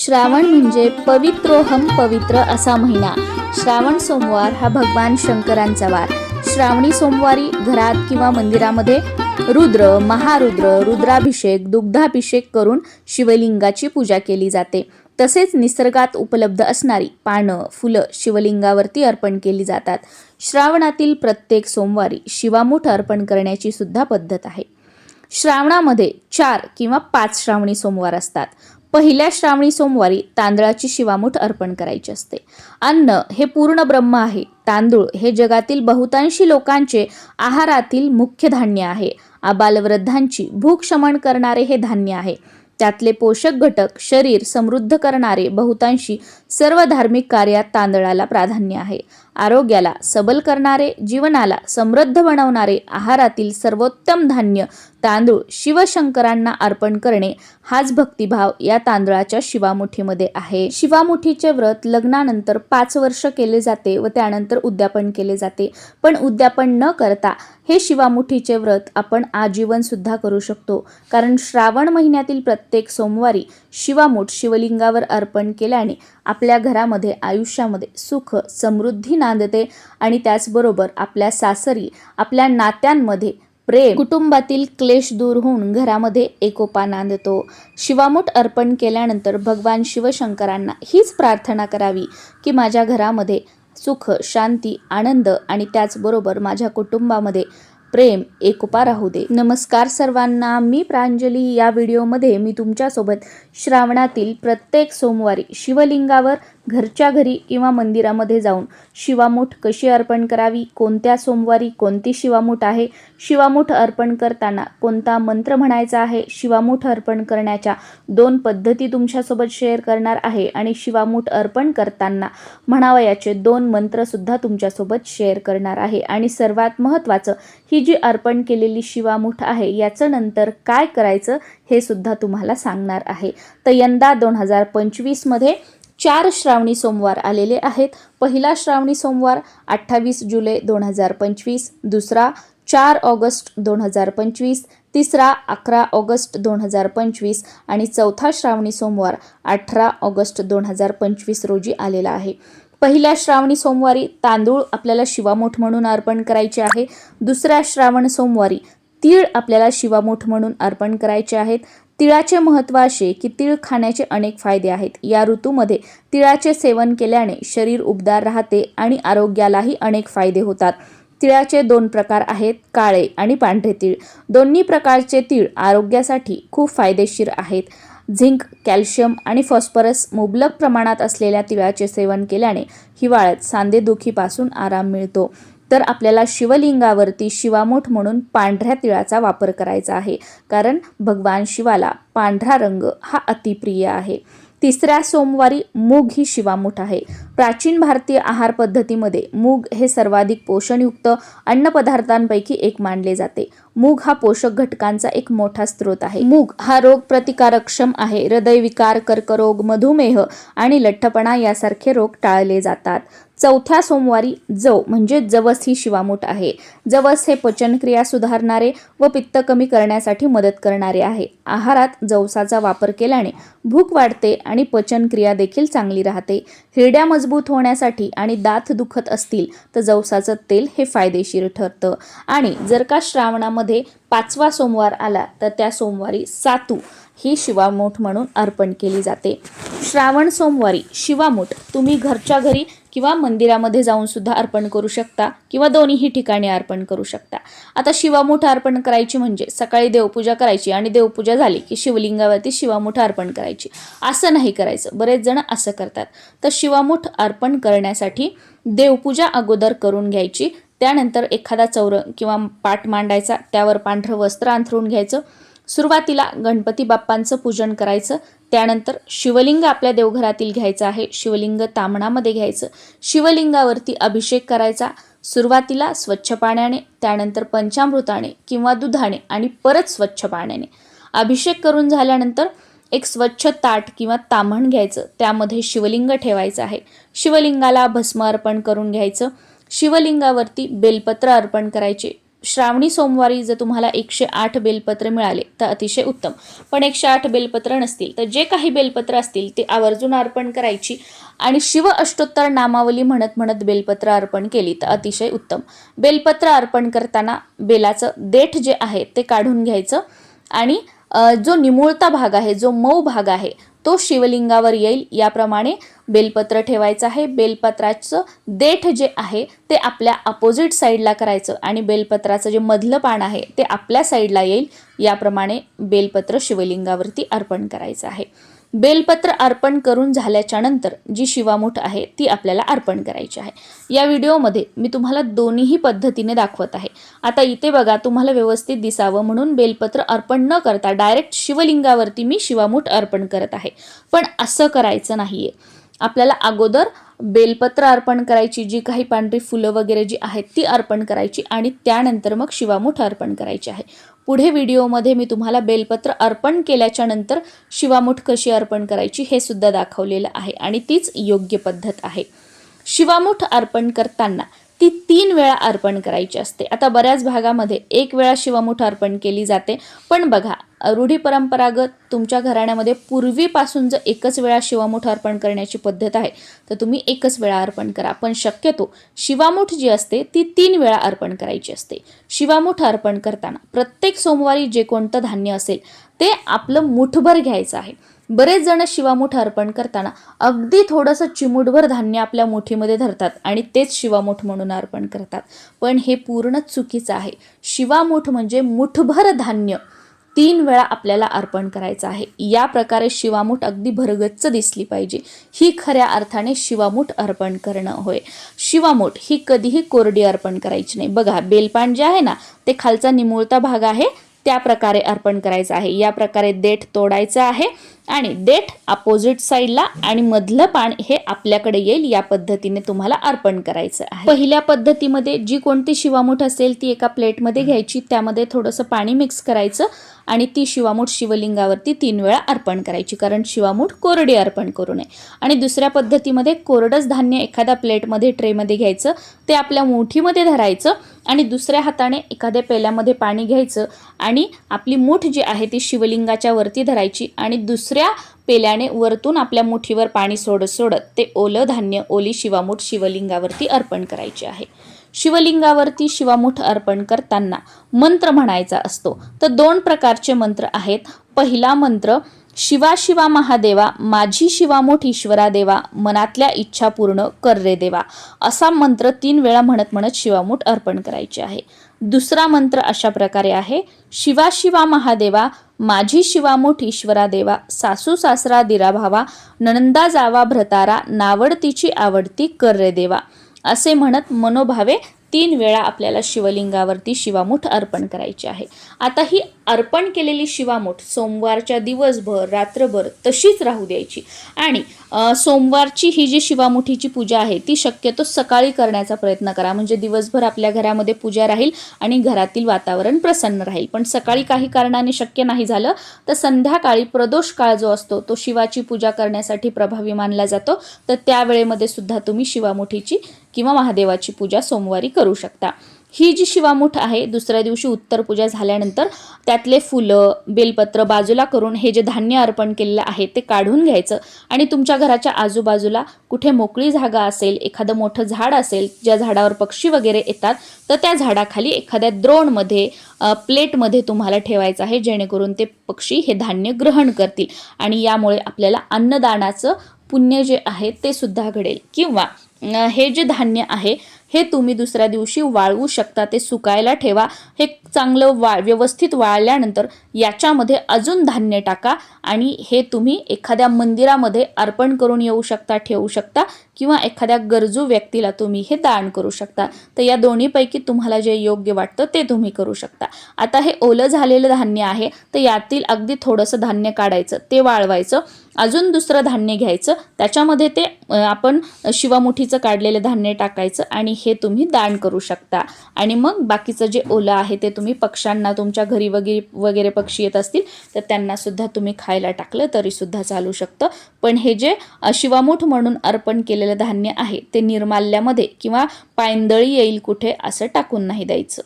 श्रावण म्हणजे पवित्रोहम पवित्र असा महिना. श्रावण सोमवार हा भगवान शंकरांचा वार. श्रावणी सोमवारी घरात किंवा मंदिरामध्ये रुद्र महारुद्र रुद्राभिषेक दुग्धाभिषेक करून शिवलिंगाची पूजा केली जाते. तसेच निसर्गात उपलब्ध असणारी पानं फुलं शिवलिंगावरती अर्पण केली जातात. श्रावणातील प्रत्येक सोमवारी शिवामूठ अर्पण करण्याची सुद्धा पद्धत आहे. श्रावणामध्ये चार किंवा पाच श्रावणी सोमवार असतात. पहिल्या श्रावणी सोमवारी तांदळाची शिवामूठ अर्पण करायची असते. अन्न हे पूर्ण ब्रह्म आहे. तांदूळ हे जगातील बहुतांशी लोकांचे आहारातील मुख्य धान्य आहे. आबालवृद्धांची भूक शमन करणारे हे धान्य आहे. त्यातले पोषक घटक शरीर समृद्ध करणारे बहुतांशी सर्व धार्मिक कार्यात तांदळाला प्राधान्य आहे. आरोग्याला सबल करणारे जीवनाला समृद्ध बनवणारे आहारातील सर्वोत्तम धान्य तांदूळ शिवशंकरांना अर्पण करणे हाच भक्तिभाव या तांदळाच्या शिवामुठीमध्ये आहे. शिवामुठीचे व्रत लग्नानंतर पाच वर्ष केले जाते व त्यानंतर उद्यापन केले जाते. पण उद्यापन न करता हे शिवामुठीचे व्रत आपण आजीवन सुद्धा करू शकतो. कारण श्रावण महिन्यातील प्रत्येक सोमवारी शिवामूठ शिवलिंगावर अर्पण केल्याने आपल्या घरामध्ये आयुष्यामध्ये सुख समृद्धी नांदते आणि त्याचबरोबर आपल्या सासरी आपल्या नात्यांमध्ये प्रेम कुटुंबातील क्लेश दूर होऊन घरामध्ये एकोपा नांदतो. शिवामूठ अर्पण केल्यानंतर भगवान शिवशंकरांना हीच प्रार्थना करावी की माझ्या घरामध्ये सुख शांती आनंद आणि त्याचबरोबर माझ्या कुटुंबामध्ये प्रेम एकोपा राहू दे. नमस्कार सर्वांना मी प्रांजली. या व्हिडिओमध्ये मी तुमच्यासोबत श्रावणातील प्रत्येक सोमवारी शिवलिंगावर घरच्या घरी किंवा मंदिरामध्ये जाऊन शिवामूठ कशी अर्पण करावी? कोणत्या सोमवारी कोणती शिवामूठ आहे? शिवामूठ अर्पण करताना कोणता मंत्र म्हणायचा आहे? शिवामूठ अर्पण करण्याच्या दोन पद्धती तुमच्यासोबत शेअर करणार आहे आणि शिवामूठ अर्पण करताना म्हणावयाचे दोन मंत्रसुद्धा तुमच्यासोबत शेअर करणार आहे. आणि सर्वात महत्त्वाचं ही जी अर्पण केलेली शिवामूठ आहे याचं नंतर काय करायचं हे सुद्धा तुम्हाला सांगणार आहे. तर यंदा दोन हजार पंचवीसमध्ये चार श्रावणी सोमवार आलेले आहेत. पहिला श्रावणी सोमवार अठ्ठावीस जुलै दोन हजार पंचवीस. दुसरा चार ऑगस्ट दोन हजार पंचवीस. तिसरा अकरा ऑगस्ट दोन हजार पंचवीस. आणि चौथा श्रावणी सोमवार अठरा ऑगस्ट दोन हजार पंचवीस रोजी आलेला आहे. पहिल्या श्रावणी सोमवारी तांदूळ आपल्याला शिवामोठ म्हणून अर्पण करायचे आहे. दुसऱ्या श्रावण सोमवारी तीळ आपल्याला शिवामूठ म्हणून अर्पण करायचे आहेत. तिळाचे महत्त्व असे की तिळ खाण्याचे अनेक फायदे आहेत. या ऋतूमध्ये तिळाचे सेवन केल्याने शरीर उबदार राहते आणि आरोग्यालाही अनेक फायदे होतात. तिळाचे दोन प्रकार आहेत काळे आणि पांढरे तीळ. दोन्ही प्रकारचे तीळ आरोग्यासाठी खूप फायदेशीर आहेत. झिंक कॅल्शियम आणि फॉस्फरस मुबलक प्रमाणात असलेल्या तिळाचे सेवन केल्याने हिवाळ्यात सांधेदुखीपासून आराम मिळतो. तर आपल्याला शिवलिंगावरती शिवामूठ म्हणून पांढऱ्या तिळाचा वापर करायचा आहे. कारण भगवान शिवाला पांढरा रंग हा अतिप्रिय आहे. तिसऱ्या सोमवारी मूग ही शिवामूठ आहे. प्राचीन भारतीय आहार पद्धतीमध्ये मूग हे सर्वाधिक पोषणयुक्त अन्नपदार्थांपैकी एक मानले जाते. मूग हा पोषक घटकांचा एक मोठा स्रोत आहे. मूग हा रोग प्रतिकारक्षम आहे. हृदयविकार कर्करोग मधुमेह आणि लठ्ठपणा यासारखे रोग टाळले जातात. चौथ्या सोमवारी जव म्हणजे जवस ही शिवामूठ आहे. जवस हे पचनक्रिया सुधारणारे व पित्त कमी करण्यासाठी मदत करणारे आहे. आहारात जवसाचा वापर केल्याने भूक वाढते आणि पचनक्रिया देखील चांगली राहते. हिरड्या मजबूत होण्यासाठी आणि दात दुखत असतील तर जवसाचं तेल हे फायदेशीर ठरतं. आणि जर का श्रावणामध्ये पाचवा सोमवार आला तर त्या सोमवारी सातू ही शिवामूठ म्हणून अर्पण केली जाते. श्रावण सोमवारी शिवामूठ तुम्ही घरच्या घरी किंवा मंदिरामध्ये जाऊन सुद्धा अर्पण करू शकता किंवा दोन्हीही ठिकाणी अर्पण करू शकता. आता शिवामुठ अर्पण करायची म्हणजे सकाळी देवपूजा करायची आणि देवपूजा झाली की शिवलिंगावरती शिवामुठ अर्पण करायची. असं नाही करायचं. बरेच जण असं करतात. तर शिवामुठ अर्पण करण्यासाठी देवपूजा अगोदर करून घ्यायची. त्यानंतर एखादा चौर किंवा पाट मांडायचा. त्यावर पांढरं वस्त्र अंथरून घ्यायचं. सुरुवातीला गणपती बाप्पांचं पूजन करायचं. त्यानंतर शिवलिंग आपल्या देवघरातील घ्यायचं आहे. शिवलिंग तामणामध्ये घ्यायचं. शिवलिंगावरती अभिषेक करायचा. सुरुवातीला स्वच्छ पाण्याने त्यानंतर पंचामृताने किंवा दुधाने आणि परत स्वच्छ पाण्याने. अभिषेक करून झाल्यानंतर एक स्वच्छ ताट किंवा ताम्हण घ्यायचं. त्यामध्ये शिवलिंग ठेवायचं आहे. शिवलिंगाला भस्म अर्पण करून घ्यायचं. शिवलिंगावरती बेलपत्र अर्पण करायचे. श्रावणी सोमवारी जर तुम्हाला एकशे आठ बेलपत्र मिळाले तर अतिशय उत्तम. पण एकशे आठ बेलपत्र नसतील तर जे काही बेलपत्र असतील ते आवर्जून अर्पण करायची आणि शिव अष्टोत्तर नामावली म्हणत म्हणत बेलपत्र अर्पण केली तर अतिशय उत्तम. बेलपत्र अर्पण करताना बेलाचं देठ जे आहे ते काढून घ्यायचं आणि जो निमुळता भाग आहे जो मऊ भाग आहे तो शिवलिंगावर येईल. याप्रमाणे बेलपत्र ठेवायचं आहे. बेलपत्राचं देठ जे आहे ते आपल्या अपोजिट साईडला करायचं आणि बेलपत्राचं जे मधलं पान आहे ते आपल्या साईडला येईल. याप्रमाणे बेलपत्र शिवलिंगावरती अर्पण करायचं आहे. बेलपत्र अर्पण करून झाल्याच्यानंतर जी शिवामूठ आहे ती आपल्याला अर्पण करायची आहे. या व्हिडिओमध्ये मी तुम्हाला दोन्हीही पद्धतीने दाखवत आहे. आता इथे बघा तुम्हाला व्यवस्थित दिसावं म्हणून बेलपत्र अर्पण न करता डायरेक्ट शिवलिंगावरती मी शिवामूठ अर्पण करत आहे. पण असं करायचं नाही आहे आपल्याला अगोदर बेलपत्र अर्पण करायची जी काही पांढरी फुलं वगैरे जी आहेत ती अर्पण करायची आणि त्यानंतर मग शिवामुठ अर्पण करायची आहे. पुढे व्हिडिओमध्ये मी तुम्हाला बेलपत्र अर्पण केल्याच्यानंतर शिवामुठ कशी अर्पण करायची हे सुद्धा दाखवलेलं आहे आणि तीच योग्य पद्धत आहे. शिवामुठ अर्पण करताना ती तीन वेळा अर्पण करायची असते. आता बऱ्याच भागामध्ये एक वेळा शिवामुठ अर्पण केली जाते. पण बघा रूढी परंपरागत तुमच्या घराण्यामध्ये पूर्वीपासून जर एकच वेळा शिवामूठ अर्पण करण्याची पद्धत आहे तर तुम्ही एकच वेळा अर्पण करा. पण शक्यतो शिवामूठ जी असते ती तीन वेळा अर्पण करायची असते. शिवामूठ अर्पण करताना प्रत्येक सोमवारी जे कोणतं धान्य असेल ते आपलं मुठभर घ्यायचं आहे. बरेच जण शिवामूठ अर्पण करताना अगदी थोडंसं चिमूटभर धान्य आपल्या मुठीमध्ये धरतात आणि तेच शिवामूठ म्हणून अर्पण करतात. पण हे पूर्ण चुकीचं आहे. शिवामूठ म्हणजे मुठभर धान्य. तीन वेळा आपल्याला अर्पण करायचं आहे. या प्रकारे शिवामूठ अगदी भरगच्च दिसली पाहिजे. ही खऱ्या अर्थाने शिवामूठ अर्पण करणं होय. शिवामूठ ही कधीही कोरडी अर्पण करायची नाही. बघा बेलपान जे आहे ना ते खालचा निमुळता भाग आहे त्या प्रकारे अर्पण करायचं आहे. या प्रकारे देठ तोडायचं आहे आणि देठ अपोजिट साईडला आणि मधलं पान हे आपल्याकडे येईल या पद्धतीने तुम्हाला अर्पण करायचं आहे. पहिल्या पद्धतीमध्ये जी कोणती शिवामूठ असेल ती एका प्लेटमध्ये घ्यायची त्यामध्ये थोडंसं पाणी मिक्स करायचं आणि ती शिवामूठ शिवलिंगावरती तीन वेळा अर्पण करायची कारण शिवामूठ कोरडी अर्पण करू नये. आणि दुसऱ्या पद्धतीमध्ये कोरडंच धान्य एखाद्या प्लेटमध्ये ट्रेमध्ये घ्यायचं ते आपल्या मुठीमध्ये धरायचं आणि दुसऱ्या हाताने एखाद्या पेल्यामध्ये पाणी घ्यायचं आणि आपली मूठ जी आहे ती शिवलिंगाच्या वरती धरायची आणि दुसऱ्या पेल्याने वरतून आपल्या मुठीवर पाणी सोडत सोडत ते ओलं धान्य ओली शिवामूठ शिवलिंगावरती अर्पण करायचे आहे. शिवलिंगावरती शिवामुठ अर्पण करताना मंत्र म्हणायचा असतो. तर दोन प्रकारचे मंत्र आहेत. पहिला मंत्र शिवा शिवा महादेवा माझी शिवामूठ ईश्वरा देवा मनातल्या इच्छा पूर्ण कर रे देवा. असा मंत्र तीन वेळा म्हणत म्हणत शिवामूठ अर्पण करायचे आहे. दुसरा मंत्र अशा प्रकारे आहे. शिवा शिवा महादेवा माझी शिवामूठ ईश्वरा देवा सासू सासरा दिरा भावा नणंदा जावा भ्रतारा नावडतीची आवडती कर रे देवा. असे म्हणत मनोभावे तीन वेळा आपल्याला शिवलिंगावरती शिवामूठ अर्पण करायची आहे. आता ही अर्पण केलेली शिवामूठ सोमवारच्या दिवसभर रात्रभर तशीच राहू द्यायची. आणि सोमवारची ही जी शिवामुठीची पूजा आहे ती शक्यतो सकाळी करण्याचा प्रयत्न करा. म्हणजे दिवसभर आपल्या घरामध्ये पूजा राहील आणि घरातील वातावरण प्रसन्न राहील. पण सकाळी काही कारणाने शक्य नाही झालं तर संध्याकाळी प्रदोष काळ जो असतो तो शिवाची पूजा करण्यासाठी प्रभावी मानला जातो. तर त्यावेळेमध्ये सुद्धा तुम्ही शिवामुठीची किंवा महादेवाची पूजा सोमवारी करू शकता. ही जी शिवामूठ आहे दुसऱ्या दिवशी उत्तर पूजा झाल्यानंतर त्यातले फुलं बेलपत्र बाजूला करून हे जे धान्य अर्पण केलेलं आहे ते काढून घ्यायचं. आणि तुमच्या घराच्या आजूबाजूला कुठे मोकळी जागा असेल एखादं मोठं झाड असेल ज्या झाडावर पक्षी वगैरे येतात तर त्या झाडाखाली एखाद्या द्रोणमध्ये प्लेटमध्ये तुम्हाला ठेवायचं आहे जेणेकरून ते पक्षी हे धान्य ग्रहण करतील. आणि यामुळे आपल्याला अन्नदानाचं पुण्य जे आहे ते सुद्धा घडेल. किंवा हे जे धान्य आहे हे तुम्ही दुसऱ्या दिवशी वाळवू शकता ते सुकायला ठेवा. हे चांगलं वा व्यवस्थित वाळल्यानंतर याच्यामध्ये अजून धान्य टाका आणि हे तुम्ही एखाद्या मंदिरामध्ये अर्पण करून येऊ शकता ठेवू शकता किंवा एखाद्या गरजू व्यक्तीला तुम्ही हे दान करू शकता. तर या दोन्हीपैकी तुम्हाला जे योग्य वाटतं ते तुम्ही करू शकता. आता हे ओलं झालेलं धान्य आहे तर यातील अगदी थोडंसं धान्य काढायचं ते वाळवायचं. अजून दुसरं धान्य घ्यायचं त्याच्यामध्ये ते आपण शिवामुठीचं काढलेलं धान्य टाकायचं आणि हे तुम्ही दान करू शकता. आणि मग बाकीचं जे ओलं आहे ते तुम्ही पक्ष्यांना तुमच्या घरी वगैरे वगैरे पक्षी येत असतील तर त्यांना सुद्धा तुम्ही खायला टाकलं तरी सुद्धा चालू शकतं. पण हे जे शिवामूठ म्हणून अर्पण केलेलं धान्य आहे ते निर्माल्यामध्ये किंवा पायंदळी येईल कुठे असं टाकून नाही द्यायचं.